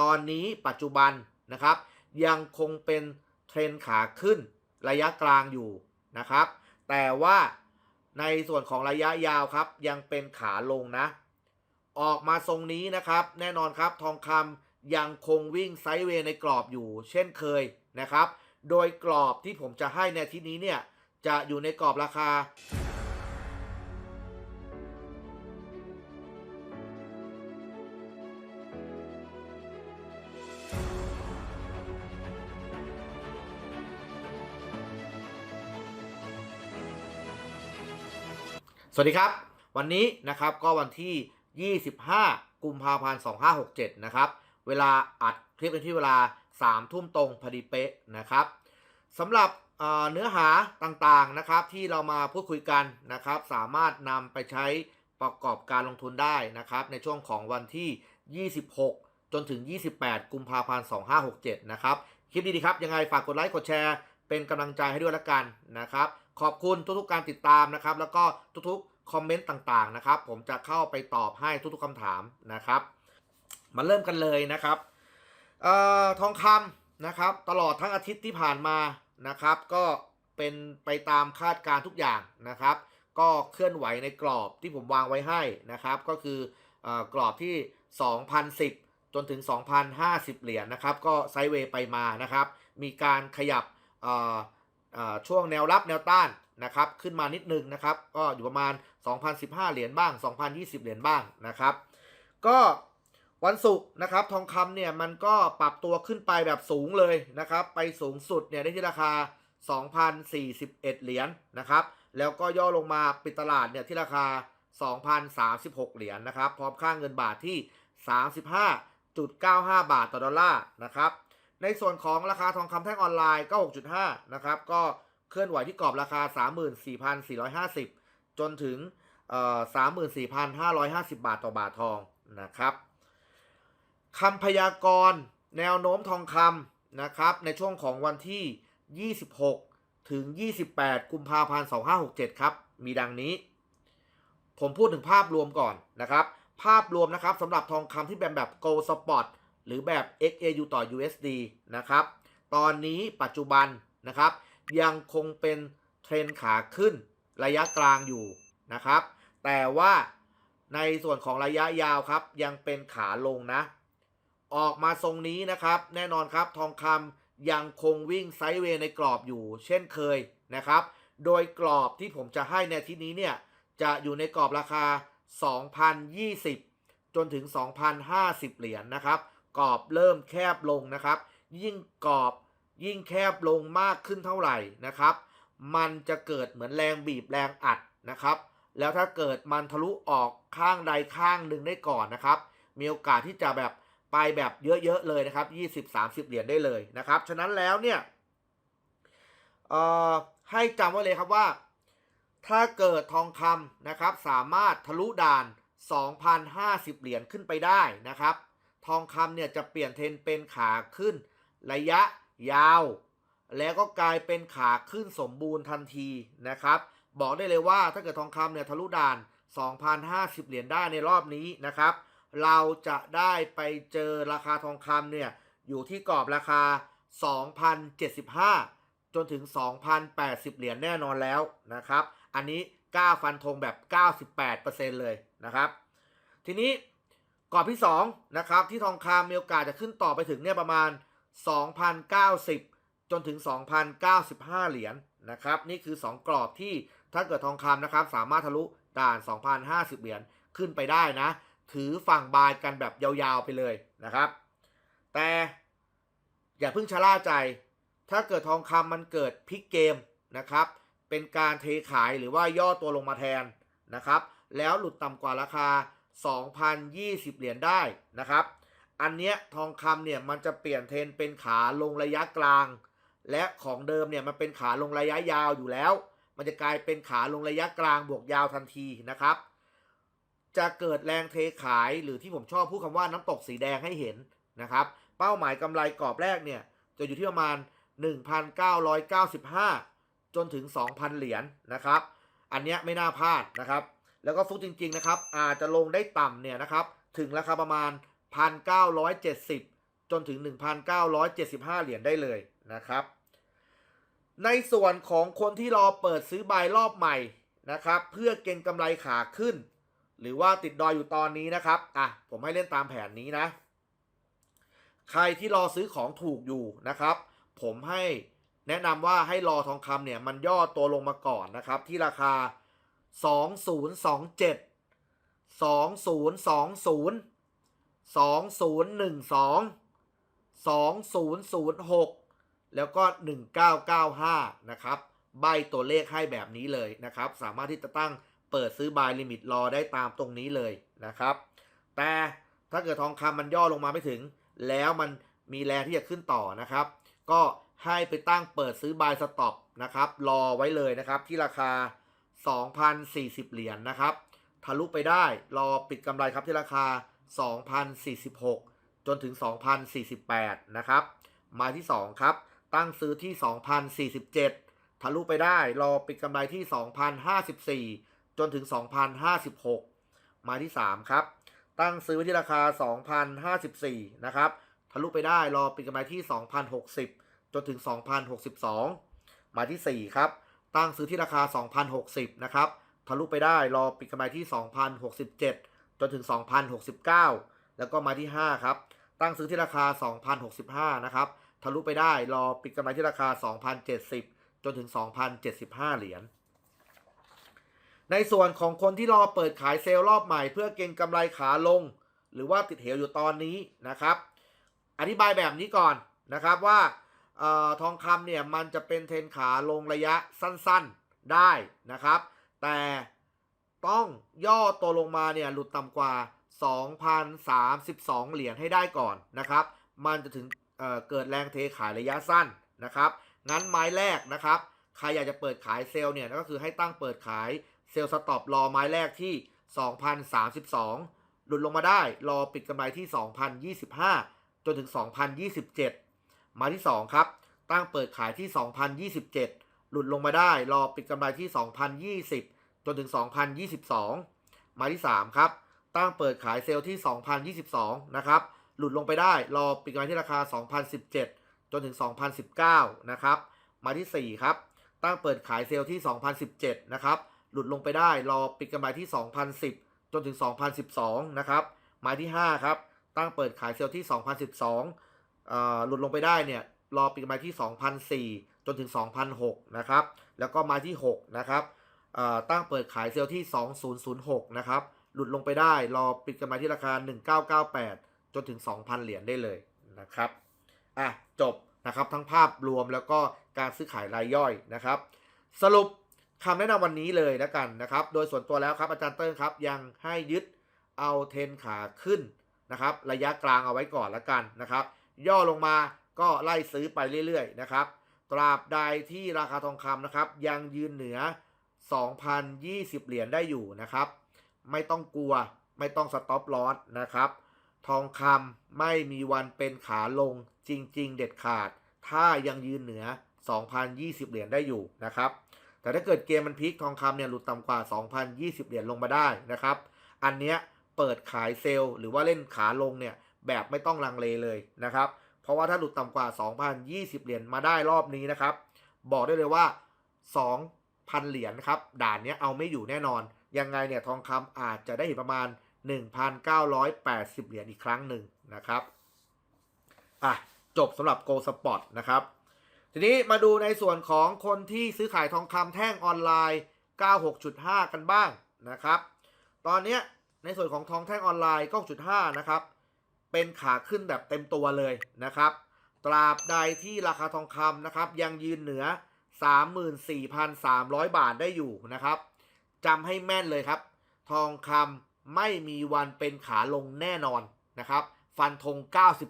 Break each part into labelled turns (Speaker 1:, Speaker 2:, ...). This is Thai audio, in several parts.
Speaker 1: ตอนนี้ปัจจุบันนะครับ ยังคงเป็นเทรนขาขึ้นระยะกลางอยู่นะครับ แต่ว่าในส่วนของระยะยาวครับ ยังเป็นขาลงนะ ออกมาทรงนี้นะครับ แน่นอนครับทองคำยังคงวิ่งไซด์เวย์ในกรอบอยู่ เช่นเคยนะครับ โดยกรอบที่ผมจะให้ในที่นี้เนี่ยจะอยู่ในกรอบราคา สวัสดีครับ วันนี้นะครับก็วันที่ 25 กุมภาพันธ์ 2567 นะครับ เวลาอัดคลิปเป็นที่เวลา 3 ทุ่มตรงพอดีเป๊ะนะครับสำหรับเเนื้อหาต่างๆนะครับที่เรามาพูดคุยกันนะครับ สามารถนำไปใช้ประกอบการลงทุนได้นะครับ ในช่วงของวันที่ 26 จนถึง 28 กุมภาพันธ์ 2567 นะครับ คลิปดีๆครับ ยังไงฝากกดไลค์กดแชร์เป็นกำลังใจให้ด้วยละกันนะครับ ขอบคุณทุกๆการติดตามนะครับ แล้วก็ทุกๆคอมเมนต์ต่างๆนะครับ ผมจะเข้าไปตอบให้ทุกๆคำถามนะครับ มาเริ่มกันเลยนะครับออทองคำนะครับ ตลอดทั้งอาทิตย์ที่ผ่านมานะครับ ก็เป็นไปตามคาดการณ์ทุกอย่างนะครับ ก็เคลื่อนไหวในกรอบที่ผมวางไว้ให้นะครับ ก็คืออกรอบที่ 2,010 จนถึง 2,050 เหรียญนะครับ ก็ไซด์เวย์ไปมานะครับ มีการขยับ ช่วงแนวรับแนวต้านนะครับขึ้นมานิดนึงนะครับ ก็อยู่ประมาณ 2,015 เหรียญบ้าง 2,020 เหรียญบ้างนะครับ ก็วันศุกร์นะครับทองคำเนี่ยมันก็ปรับตัวขึ้นไปแบบสูงเลยนะครับ ไปสูงสุดเนี่ยได้ที่ราคา 2,041 เหรียญนะครับ แล้วก็ย่อลงมาปิดตลาดเนี่ยที่ราคา 2,036 เหรียญนะครับ พร้อมค่างเงินบาทที่ 35.95 บาทต่อดอลลาร์นะครับ ในส่วนของราคาทองคำแท่งออนไลน์ก็ 6.5 นะครับ ก็เคลื่อนไหวที่กรอบราคา 34,450 จนถึง 34,550 บาทต่อบาททองนะครับคำพยากรณ์แนวโน้มทองคำนะครับ ในช่วงของวันที่ 26 ถึง 28 กุมภาพันธ์ 2567 ครับ มีดังนี้ ผมพูดถึงภาพรวมก่อนนะครับ ภาพรวมนะครับสำหรับทองคำที่เป็นแบบ Gold Spot หรือแบบ XAU ต่อ USD นะครับ ตอนนี้ปัจจุบันนะครับ ยังคงเป็นเทรนขาขึ้นระยะกลางอยู่นะครับ แต่ว่าในส่วนของระยะยาวครับยังเป็นขาลงนะ ออกมาทรงนี้นะครับ แน่นอนครับทองคำยังคงวิ่งไซด์เวย์ในกรอบอยู่ เช่นเคยนะครับ โดยกรอบที่ผมจะให้ในที่นี้เนี่ย จะอยู่ในกรอบราคา 2,020 จนถึง 2,050 เหรียญนะครับ กรอบเริ่มแคบลงนะครับ ยิ่งกรอบยิ่งแคบลงมากขึ้นเท่าไหร่นะครับ มันจะเกิดเหมือนแรงบีบแรงอัดนะครับ แล้วถ้าเกิดมันทะลุออกข้างใดข้างหนึ่งได้ก่อนนะครับ มีโอกาสที่จะแบบไปแบบเยอะๆเลยนะครับ 20-30 เหรียญได้เลยนะครับ ฉะนั้นแล้วเนี่ยให้จำไว้เลยครับว่า ถ้าเกิดทองคำนะครับ สามารถทะลุด่าน 2,050 เหรียญขึ้นไปได้นะครับ ทองคำเนี่ยจะเปลี่ยนเทรนเป็นขาขึ้น ระยะยาว แล้วก็กลายเป็นขาขึ้นสมบูรณ์ทันทีนะครับ บอกได้เลยว่าถ้าเกิดทองคำเนี่ยทะลุด่าน 2,050 เหรียญได้ในรอบนี้นะครับ เราจะได้ไปเจอราคาทองคำเนี่ยอยู่ที่กรอบราคา 2,075 จนถึง 2,080 เหรียญแน่นอนแล้วนะครับ อันนี้กล้าฟันธงแบบ 98%เลยนะครับ ทีนี้ กรอบที่2นะครับที่ทองคำมีโอกาสจะขึ้นต่อไปถึงเนี่ยประมาณ 2,090 จนถึง 2,095 เหรียญนะครับนี่คือ 2 กรอบที่ถ้าเกิดทองคำนะครับสามารถทะลุด่าน 2,050 เหรียญขึ้นไปได้นะ ถือฝั่งบายกันแบบยาวๆไปเลยนะครับ แต่อย่าเพิ่งชะล่าใจ ถ้าเกิดทองคำมันเกิดพลิกเกมนะครับ เป็นการเทขายหรือว่าย่อตัวลงมาแทนนะครับ แล้วหลุดต่ำกว่าราคา 2,020 เหรียญได้นะครับ อันเนี้ยทองคำเนี่ยมันจะเปลี่ยนเทรนเป็นขาลงระยะกลาง และของเดิมเนี่ยมันเป็นขาลงระยะยาวอยู่แล้ว มันจะกลายเป็นขาลงระยะกลางบวกยาวทันทีนะครับ จะเกิดแรงเทขายหรือที่ผมชอบพูดคำว่าน้ำตกสีแดงให้เห็นนะครับ เป้าหมายกำไรกรอบแรกเนี่ยจะอยู่ที่ประมาณ 1,995 จนถึง 2,000 เหรียญนะครับ อันเนี้ยไม่น่าพลาดนะครับ แล้วก็ฟุกจริง ๆ นะครับ อาจจะลงได้ต่ำเนี่ยนะครับ ถึงราคาประมาณ 1,970 จนถึง 1,975 เหรียญได้เลยนะครับ ในส่วนของคนที่รอเปิดซื้อบายรอบใหม่นะครับ เพื่อเก็งกำไรขาขึ้น หรือว่าติดดอยอยู่ตอนนี้นะครับอะผมให้เล่นตามแผนนี้นะ ใครที่รอซื้อของถูกอยู่นะครับ ผมให้แนะนำว่าให้รอทองคำเนี่ยมันย่อตัวลงมาก่อนนะครับ ที่ราคา 2027 2020 2012 2006 แล้วก็ 1995 นะครับ ใบตัวเลขให้แบบนี้เลยนะครับ สามารถที่จะตั้งเปิดซื้อบายลิมิตรอได้ตามตรงนี้เลยนะครับ แต่ถ้าเกิดทองคำมันย่อลงมาไม่ถึง แล้วมันมีแรงที่จะขึ้นต่อนะครับ ก็ให้ไปตั้งเปิดซื้อบายสต็อปนะครับ รอไว้เลยนะครับที่ราคา 2,040 เหรียญนนะครับ ทะลุไปได้ รอปิดกำไรครับที่ราคา 2,046 จนถึง 2,048 นะครับ มาที่ 2 ครับ ตั้งซื้อที่ 2,047 ทะลุไปได้ รอปิดกำไรที่ 2,054 จนถึง 2,056 มาที่ 3 ครับ ตั้งซื้อที่ราคา 2,054 นะครับ ทะลุไปได้ รอปิดกำไรที่ 2,060 จนถึง 2,062 มาที่ 4 ครับ ตั้งซื้อที่ราคา 2,060 นะครับ ทะลุไปได้รอปิดกำไรที่ 2,067 จนถึง 2,069 แล้วก็มาที่ 5 ครับ ตั้งซื้อที่ราคา 2,065 นะครับ ทะลุไปได้รอปิดกำไรที่ราคา 2,070 จนถึง 2,075 เหรียญ ในส่วนของคนที่รอเปิดขายเซลล์รอบใหม่เพื่อเก็งกำไรขาลง หรือว่าติดเหวอยู่ตอนนี้นะครับ อธิบายแบบนี้ก่อนนะครับว่า ทองคำเนี่ยมันจะเป็นเทรนขาลงระยะสั้นๆได้นะครับ แต่ต้องย่อตัวลงมาเนี่ยหลุดต่ำกว่า 2,032 เหรียญให้ได้ก่อนนะครับ มันจะถึงเเกิดแรงเทขายระยะสั้นนะครับงั้นไม้แรกนะครับ ใครอยากจะเปิดขายเซลล์เนี่ยก็คือให้ตั้งเปิดขายเซลล์สต็อปรอไม้แรกที่ 2,032 หลุดลงมาได้ รอปิดกำไรที่ 2,025 จนถึง 2,027 มาที่ 2 ครับ ตั้งเปิดขายที่ 2,027 หลุดลงมาได้ รอปิดกำไรที่ 2,020 จนถึง 2,022 มาที่ 3 ครับ ตั้งเปิดขายเซลล์ที่ 2,022 นะครับ หลุดลงไปได้ รอปิดกำไรที่ราคา 2,017 จนถึง 2,019 นะครับ มาที่ 4 ครับ ตั้งเปิดขายเซลล์ที่ 2,017 นะครับ หลุดลงไปได้ รอปิดกำไรที่ 2,010 จนถึง 2,012 นะครับ มาที่ 5 ครับ ตั้งเปิดขายเซลล์ที่ 2,012เอ่อ หลุดลงไปได้เนี่ยรอปิดกำไรที่ 2,004 จนถึง 2,006 นะครับ แล้วก็มาที่ 6 นะครับตั้งเปิดขายเซลล์ที่ 2006 นะครับ หลุดลงไปได้รอปิดกำไรที่ราคา 1998 จนถึง 2,000 เหรียญได้เลยนะครับ อะ จบนะครับทั้งภาพรวมแล้วก็การซื้อขายรายย่อยนะครับ สรุปคำแนะนำวันนี้เลยแล้วกันนะครับ โดยส่วนตัวแล้วครับอาจารย์เติ้งครับ ยังให้ยึดเอาเทนขาขึ้นนะครับ ระยะกลางเอาไว้ก่อนแล้วกันนะครับ ย่อลงมาก็ไล่ซื้อไปเรื่อยๆนะครับ ตราบใดที่ราคาทองคำนะครับ ยังยืนเหนือ 2,020 เหรียญได้อยู่นะครับ ไม่ต้องกลัวไม่ต้องสต็อปลอสนะครับ ทองคำไม่มีวันเป็นขาลงจริง ๆ เด็ดขาด ถ้ายังยืนเหนือ 2,020 เหรียญได้อยู่นะครับ แต่ถ้าเกิดเกมมันพลิกทองคำเนี่ยหลุดต่ำกว่า 2,020 เหรียญลงมาได้นะครับ อันเนี้ยเปิดขายเซลล์หรือว่าเล่นขาลงเนี่ย แบบไม่ต้องลังเลเลยนะครับ เพราะว่าถ้าหลุดต่ำกว่า 2,020 เหรียญมาได้รอบนี้นะครับ บอกได้เลยว่า 2,000 เหรียญครับด่านนี้เอาไม่อยู่แน่นอน ยังไงเนี่ยทองคำอาจจะได้เห็นประมาณ 1,980 เหรียญอีกครั้งหนึ่งนะครับอะจบสำหรับ Go Spot นะครับทีนี้มาดูในส่วนของคนที่ซื้อขายทองคำแท่งออนไลน์ 96.5 กันบ้างนะครับ ตอนนี้ในส่วนของทองแท่งออนไลน์ 9.5 นะครับ เป็นขาขึ้นแบบเต็มตัวเลยนะครับ ตราบใดที่ราคาทองคำนะครับ ยังยืนเหนือ 34,300 บาทได้อยู่นะครับจำให้แม่นเลยครับ ทองคำไม่มีวันเป็นขาลงแน่นอนนะครับ ฟันธง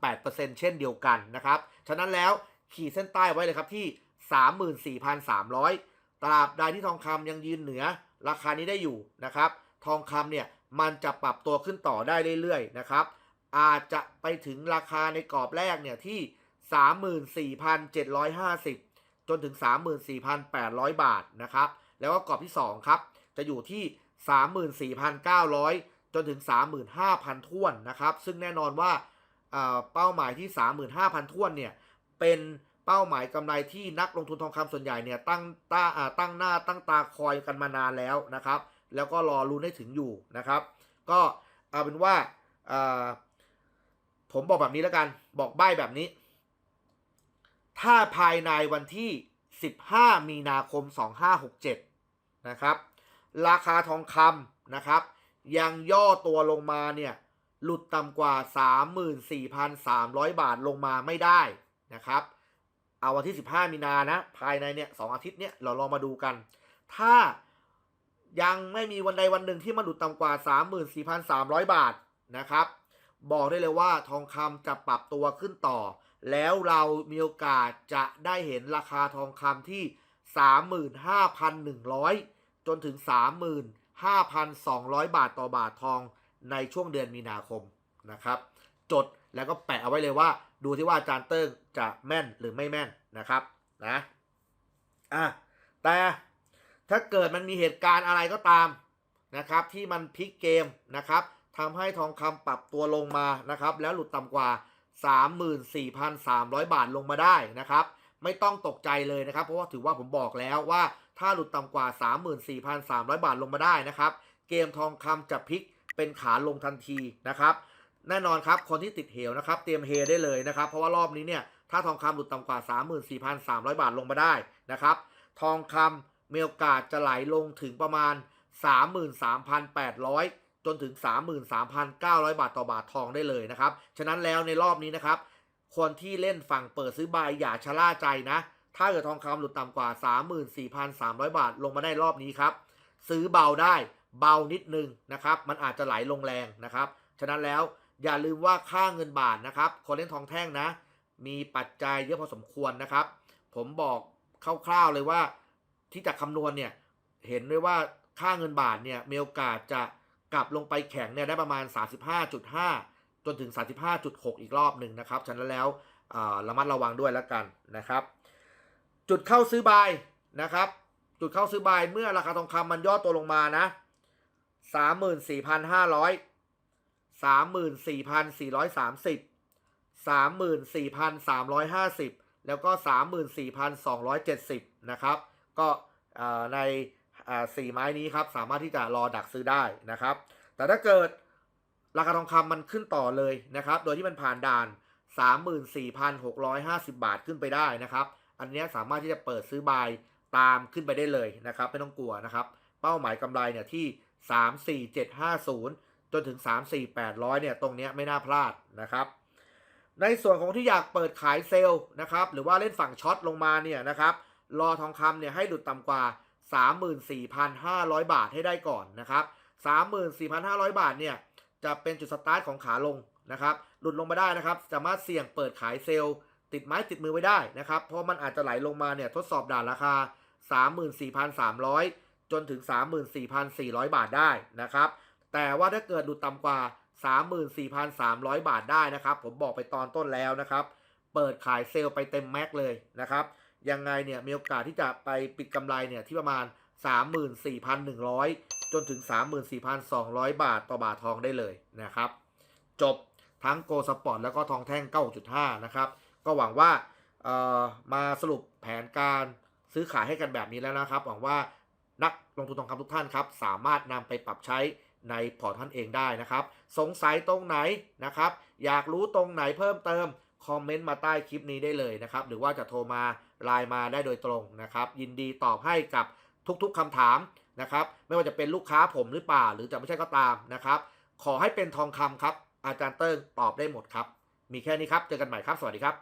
Speaker 1: 98%เช่นเดียวกันนะครับ ฉะนั้นแล้วขีดเส้นใต้ไว้เลยครับที่ 34,300 ตราบใดที่ทองคำยังยืนเหนือ ราคานี้ได้อยู่นะครับ ทองคำเนี่ยมันจะปรับตัวขึ้นต่อได้เรื่อยๆนะครับ อาจจะไปถึงราคาในกรอบแรกเนี่ยที่ 34,750 จนถึง 34,800 บาทนะครับ แล้วก็กรอบที่ 2 ครับ จะอยู่ที่ 34,900 จนถึง 35,000ท้วนนะครับ ซึ่งแน่นอนว่าเป้าหมายที่ 35,000ท้วนเนี่ย เป็นเป้าหมายกำไรที่นักลงทุนทองคำส่วนใหญ่เนี่ยตั้งตาตั้งหน้าตั้งตาคอยกันมานานแล้วนะครับ แล้วก็รอรุ้นให้ถึงอยู่นะครับ ก็เอาเป็นว่าอ่า ผมบอกแบบนี้แล้วกัน บอกใบ้แบบนี้ ถ้าภายในวันที่ 15 มีนาคม 2567 นะครับ ราคาทองคำนะครับ ยังย่อตัวลงมาเนี่ย หลุดต่ำกว่า 34,300 บาทลงมาไม่ได้นะครับ เอาวันที่ 15 มีนานะ ภายในเนี่ยสองอาทิตย์เนี่ยเราลองมาดูกัน ถ้ายังไม่มีวันใดวันหนึ่งที่มันหลุดต่ำกว่า 34,300 บาทนะครับ บอกได้เลยว่าทองคำจะปรับตัวขึ้นต่อ แล้วเรามีโอกาสจะได้เห็นราคาทองคำที่ 35,100 จนถึง 35,200 บาทต่อบาททองในช่วงเดือนมีนาคมนะครับ จดแล้วก็แปะเอาไว้เลยว่า ดูที่ว่าอาจารย์เติ้งจะแม่นหรือไม่แม่นนะครับนะอะแต่ถ้าเกิดมันมีเหตุการณ์อะไรก็ตามนะครับ ที่มันพลิกเกมนะครับ ทำให้ทองคำปรับตัวลงมานะครับ แล้วหลุดต่ำกว่า 34,300 บาทลงมาได้นะครับ ไม่ต้องตกใจเลยนะครับ เพราะว่าถือว่าผมบอกแล้วว่า ถ้าหลุดต่ำกว่า 34,300 บาทลงมาได้นะครับ เกมทองคำจะพลิกเป็นขาลงทันทีนะครับ แน่นอนครับคนที่ติดเหวนะครับ เตรียมเฮได้เลยนะครับ เพราะว่ารอบนี้เนี่ยถ้าทองคำหลุดต่ำกว่า 34,300 บาทลงมาได้นะครับ ทองคำมีโอกาสจะไหลลงถึงประมาณ 33,800 จนถึง 33,900 บาทต่อบาททองได้เลยนะครับ ฉะนั้นแล้วในรอบนี้นะครับ คนที่เล่นฝั่งเปิดซื้อบายอย่าชะล่าใจนะ ถ้าเกิดทองคำหลุดต่ำกว่า 34,300 บาทลงมาได้รอบนี้ครับ ซื้อเบาได้เบานิดนึงนะครับ มันอาจจะไหลลงแรงนะครับ ฉะนั้นแล้วอย่าลืมว่าค่าเงินบาทนะครับ คนเล่นทองแท่งนะ มีปัจจัยเยอะพอสมควรนะครับ ผมบอกคร่าวๆเลยว่าที่จะคำนวณเนี่ย เห็นเลยว่าค่าเงินบาทเนี่ยมีโอกาสจะ กลับลงไปแข็งเนี่ยได้ประมาณ 35.5 จนถึง 35.6 อีกรอบหนึ่งนะครับ ฉะนั้นแล้วระมัดระวังด้วยแล้วกันนะครับ จุดเข้าซื้อบายนะครับ จุดเข้าซื้อบายเมื่อราคาทองคำมันย่อตัวลงมานะ 34,500 34,430 34,350 แล้วก็ 34,270 นะครับ ก็ใน สี่ไม้นี้ครับสามารถที่จะรอดักซื้อได้นะครับ แต่ถ้าเกิดราคาทองคำมันขึ้นต่อเลยนะครับ โดยที่มันผ่านด่าน 34,650 บาทขึ้นไปได้นะครับ อันเนี้ยสามารถที่จะเปิดซื้อบายตามขึ้นไปได้เลยนะครับ ไม่ต้องกลัวนะครับ เป้าหมายกำไรเนี่ยที่ 34750 จนถึง 34800 เนี่ยตรงเนี้ยไม่น่าพลาดนะครับในส่วนของที่อยากเปิดขายเซลล์นะครับหรือว่าเล่นฝั่งช็อตลงมาเนี่ยนะครับรอทองคำเนี่ยให้หลุดต่ำกว่า 34,500 บาทให้ได้ก่อนนะครับ 34,500 บาทเนี่ยจะเป็นจุดสตาร์ทของขาลงนะครับ หลุดลงมาได้นะครับ สามารถเสี่ยงเปิดขายเซลล์ ติดไม้ติดมือไว้ได้นะครับ เพราะมันอาจจะไหลลงมาเนี่ยทดสอบด่านราคา 34,300 จนถึง 34,400 บาทได้นะครับ แต่ว่าถ้าเกิดหลุดต่ำกว่า 34,300 บาทได้นะครับ ผมบอกไปตอนต้นแล้วนะครับ เปิดขายเซลล์ไปเต็มแม็กเลยนะครับ ยังไงเนี่ยมีโอกาสที่จะไปปิดกำไรเนี่ยที่ประมาณ 34,100 จนถึง 34,200 บาทต่อบาททองได้เลยนะครับ จบทั้งโกสปอร์ตแล้วก็ทองแท่ง 9.5 นะครับ ก็หวังว่าเอ่อมาสรุปแผนการซื้อขายให้กันแบบนี้แล้วนะครับ หวังว่านักลงทุนทองคำทุกท่านครับ สามารถนำไปปรับใช้ในพอร์ตท่านเองได้นะครับ สงสัยตรงไหนนะครับ อยากรู้ตรงไหนเพิ่มเติม คอมเมนต์มาใต้คลิปนี้ได้เลยนะครับ หรือว่าจะโทรมาไลน์มาได้โดยตรงนะครับ ยินดีตอบให้กับทุกๆคำถามนะครับ ไม่ว่าจะเป็นลูกค้าผมหรือเปล่า หรือจะไม่ใช่ก็ตามนะครับ ขอให้เป็นทองคำครับ อาจารย์เติ้งตอบได้หมดครับ มีแค่นี้ครับ เจอกันใหม่ครับ สวัสดีครับ